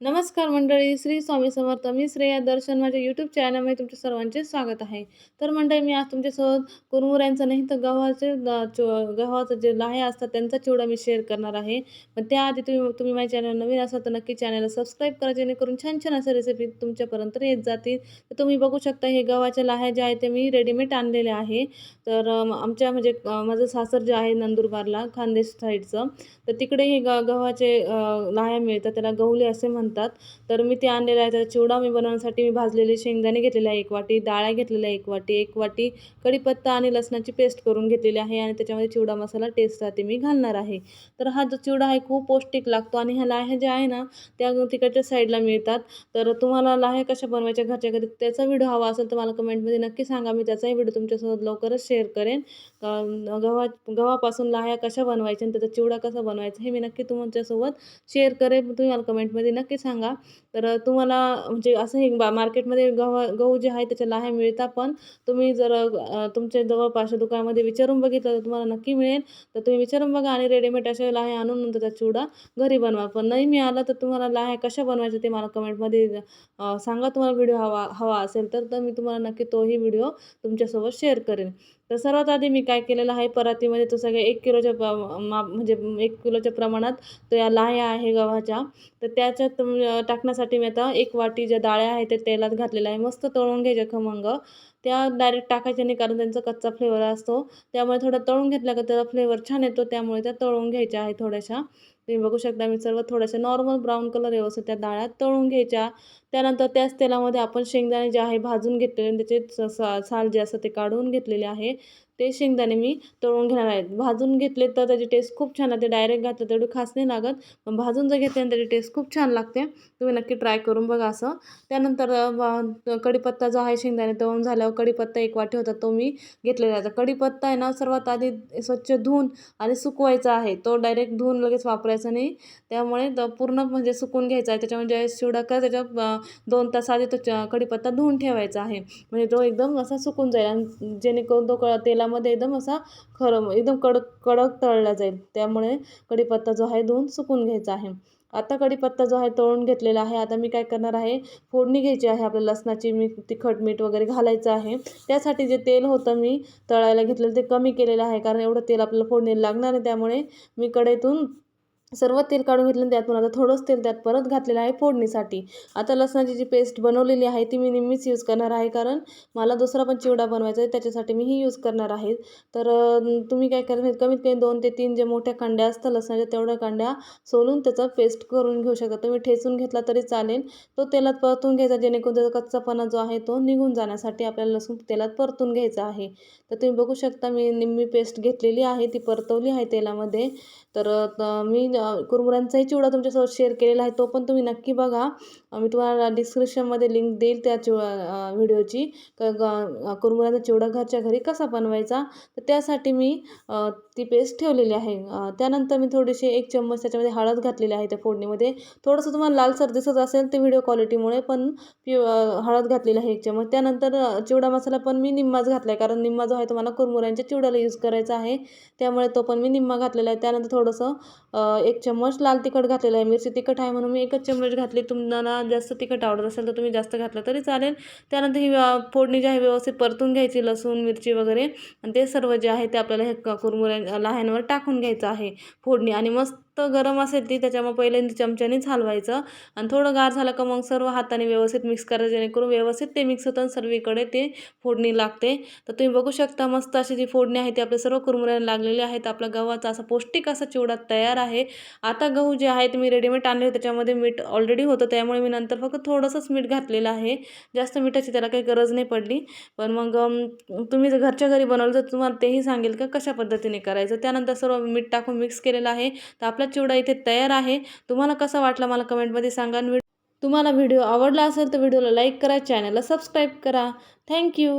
नमस्कार मंडळी श्री स्वामी समर्थ. मी श्रेया दर्शन. माझ्या यूट्यूब चॅनलमध्ये तुमचे सर्वांचे स्वागत आहे. तर मंडळी मी आज तुमच्यासोबत कुरमुऱ्यांचं नाही तर गव्हाचे गव्हाचं जे लाह्या असतात त्यांचा चिवडा मी शेअर करणार आहे. पण त्याआधी तुम्ही तुम्ही माझ्या चॅनल नवीन असाल तर नक्की चॅनलला सबस्क्राईब करा जेणेकरून छान छान अशा रेसिपी तुमच्यापर्यंत येत जातील. तर तुम्ही बघू शकता हे गव्हाच्या लाह्या ज्या आहेत ते मी रेडीमेड आणलेले आहे. तर आमच्या म्हणजे माझं सासर जे आहे नंदुरबारला खानदेश साईडचं तर तिकडे हे ग गव्हाचे लाह्या मिळतात. त्याला गहुले असे म्हणतात. तर मी ते आणलेले आहे. तर चिवडा मी बनवण्यासाठी मी भाजलेले शेंगदाणे घेतलेले आहे. एक वाटी डाळ्या घेतलेल्या एक वाटी एक वाटी कढीपत्ता आणि लसणाची पेस्ट करून घेतलेली आहे आणि त्याच्यामध्ये चिवडा मसाला टेस्ट राहते मी घालणार आहे. तर हा जो चिवडा आहे खूप पौष्टिक लागतो आणि ह्या लाह्या ज्या आहे ना त्या तिकडच्या साईडला मिळतात. तर तुम्हाला लाह्या कशा बनवायच्या घरच्या घरी त्याचा व्हिडिओ हवा असेल तर मला कमेंटमध्ये नक्की सांगा. मी त्याचाही व्हिडिओ तुमच्यासोबत लवकरच शेअर करेन. गव्हा गव्हापासून लाह्या कशा बनवायच्या आणि त्याचा चिवडा कसा बनवायचा हे मी नक्की तुमच्यासोबत शेअर करेन. तुम्ही मला कमेंटमध्ये नक्की सांगा. तर तुम्हाला म्हणजे असं हे बा मार्केटमध्ये गव्हा गहू जे आहे त्याच्या लाह्या मिळतात पण तुम्ही जर तुमच्या जवळपासच्या दुकानामध्ये विचारून बघितलं तर तुम्हाला नक्की मिळेल. तर तुम्ही विचारून बघा आणि रेडीमेड अशा लाह्या आणून नंतर त्याचा चिवडा घरी बनवा. पण नाही मिळालं तर तुम्हाला लाह्या कशा बनवायच्या ते मला कमेंटमध्ये सांगा. तुम्हाला व्हिडिओ हवा हवा असेल तर तर मी तुम्हाला नक्की तोही व्हिडिओ तुमच्यासोबत शेअर करेन. तर सर्वात आधी मी काय केलेलं आहे परातीमध्ये तो सगळ्या एक किलोच्या माप म्हणजे एक किलोच्या प्रमाणात तो या लाह्या आहे गव्हाच्या. तर त्याच्यात टाकण्यासाठी मी आता एक वाटी ज्या डाळ्या आहेत ते तेलात घातलेल्या आहे. मस्त तळून घ्यायच्या खमंग. त्या डायरेक्ट टाकायच्या नाही कारण त्यांचा कच्चा फ्लेवर असतो. त्यामुळे थोडं तळून घेतल्या का त्याचा फ्लेवर छान येतो. त्यामुळे त्या तळून घ्यायच्या आहे थोड्याशा. तुम्ही बघू शकता मी सर्व थोड्याशा नॉर्मल ब्राऊन कलर व्यवस्थित त्या डाळ्या तळून घ्यायच्या. त्यानंतर त्याच तेलामध्ये आपण शेंगदाणे जे आहे भाजून घेतलेले त्याचे स- सा- साल जे असतं ते काढून घेतलेले आहे. ते शेंगदाणे मी तळून घेणार आहेत भाजून घेतले तर त्याची टेस्ट खूप छान लागते. डायरेक्ट घातलं तेवढी खास नाही लागत. पण भाजून जर घेतले ना त्याची टेस्ट खूप छान लागते. तुम्ही नक्की ट्राय करून बघा असं. त्यानंतर कढीपत्ता जो आहे शेंगदाणे तळून झाल्यावर कढीपत्ता एक वाटी होता तो मी घेतलेला आहे. तर कढीपत्ता आहे ना सर्वात आधी स्वच्छ धुवून आणि सुकवायचा आहे. तो डायरेक्ट धुवून लगेच वापरायचा नाही. त्यामुळे तो पूर्ण म्हणजे सुकून घ्यायचा आहे. त्याच्यामध्ये ज्यावेळेस चिवडा त्याच्या दोन तास आधी तो च- कढीपत्ता धुवून ठेवायचा आहे. म्हणजे तो एकदम असा सुकून जाईल. आणि जेणेकरून तो तेला तेलामध्ये एकदम असा खरं एकदम कडक कडक तळला जाईल. त्यामुळे कढीपत्ता जो आहे धुवून सुकून घ्यायचा आहे. आता कढीपत्ता जो आहे तळून घेतलेला आहे. आता मी काय करणार आहे? फोडणी घ्यायची आहे. आपल्या लसणाची मी तिखट मीठ वगैरे घालायचं आहे. त्यासाठी जे तेल होतं मी तळायला घेतलेलं ते कमी केलेलं आहे. कारण एवढं तेल आपल्याला फोडणीला लागणार आहे. त्यामुळे मी कढईतून सर्व तेल काढून घेतलं त्यातून आता थोडंच तेल त्यात परत घातलेलं आहे फोडणीसाठी. आता लसणाची जी पेस्ट बनवलेली आहे ती मी नेहमीच यूज करणार आहे कारण मला दुसरा पण चिवडा बनवायचा आहे त्याच्यासाठी मी ही यूज करणार आहे. तर तुम्ही काय करायचं कमीत कमी दोन ते तीन जे मोठ्या कांड्या असतात लसणाच्या तेवढ्या कांड्या सोलून त्याचा पेस्ट करून घेऊ शकता. तुम्ही ठेचून घेतला तरी चालेल. तो तेलात परतून घ्यायचा जेणेकरून त्याचा कच्चापणा जो आहे तो निघून जाण्यासाठी आपल्याला लसूण तेलात परतून घ्यायचा आहे. तर तुम्ही बघू शकता मी निम्मी पेस्ट घेतलेली आहे ती परतवली आहे तेलामध्ये. तर मी कुरमुऱ्यांचाही चिवडा तुमच्यासोबत शेअर केलेला आहे तो पण तुम्ही नक्की बघा. मी तुम्हाला डिस्क्रिप्शनमध्ये लिंक देईल त्या चिव व्हिडिओची क- चिवडा घरच्या घरी कसा बनवायचा? तर त्यासाठी मी ती पेस्ट ठेवलेली आहे. त्यानंतर मी थोडीशी एक चम्मच त्याच्यामध्ये हळद घातलेली आहे त्या फोडणीमध्ये. थोडंसं तुम्हाला लालसर दिसत असेल ते व्हिडिओ क्वालिटीमुळे पण प्यु हळद घातलेली आहे एक चम्मच. त्यानंतर चिवडा मसाला पण मी निम्माच घातला आहे कारण निम्मा जो आहे तो मला कुरमुऱ्यांच्या चिवड्याला यूज करायचा आहे. त्यामुळे तो पण मी निम्मा घातलेला आहे. त्यानंतर थोडंसं एक चम्मच लाल तिखट घातलेलं आहे. मिरची तिखट आहे म्हणून मी एकच चम्मच घातली. तुम्हाला जास्त तिखट आवडत असेल तर तुम्ही जास्त घातलं तरी चालेल. त्यानंतर ही फोडणी जी आहे व्यवस्थित परतून घ्यायची. लसूण मिरची वगैरे. आणि ते सर्व जे आहे ते आपल्याला हे कुरमुऱ्या लहानवर टाकून घ्यायचं आहे. फोडणी आणि मस्त गरम असेल ती त्याच्यामुळे पहिल्यांदा चमच्यानेच हलवायचं. आणि थोडं गार झालं का मग सर्व हाताने व्यवस्थित मिक्स करायचं जेणेकरून व्यवस्थित ते मिक्स होतं आणि सर्वीकडे ते फोडणी लागते. तर तुम्ही बघू शकता मस्त अशी जी फोडणी आहे ती आपल्या सर्व कुरमुऱ्याला लागलेली आहेत. आपला गव्हाचा असा पौष्टिक असा चिवडा तयार आहे. आता गहू जे आहेत मी रेडीमेड आणले त्याच्यामध्ये मीठ ऑलरेडी होतं. त्यामुळे मी नंतर फक्त थोडंसंच मीठ घातलेलं आहे. जास्त मिठाची त्याला काही गरज नाही पडली. पण मग तुम्ही जर घरच्या घरी बनवलं तर तुम्हाला तेही सांगेल का कशा पद्धतीने करायचं? त्यानंतर सर्व मीठ टाकून मिक्स केलेलं आहे. तर आपल्या चिवडा इथे तयार आहे. तुम्हाला कसा वाटला मला कमेंटमध्ये सांगा. तुम्हाला व्हिडिओ आवडला असेल तर व्हिडिओला लाईक करा चॅनलला सबस्क्राईब करा. थँक्यू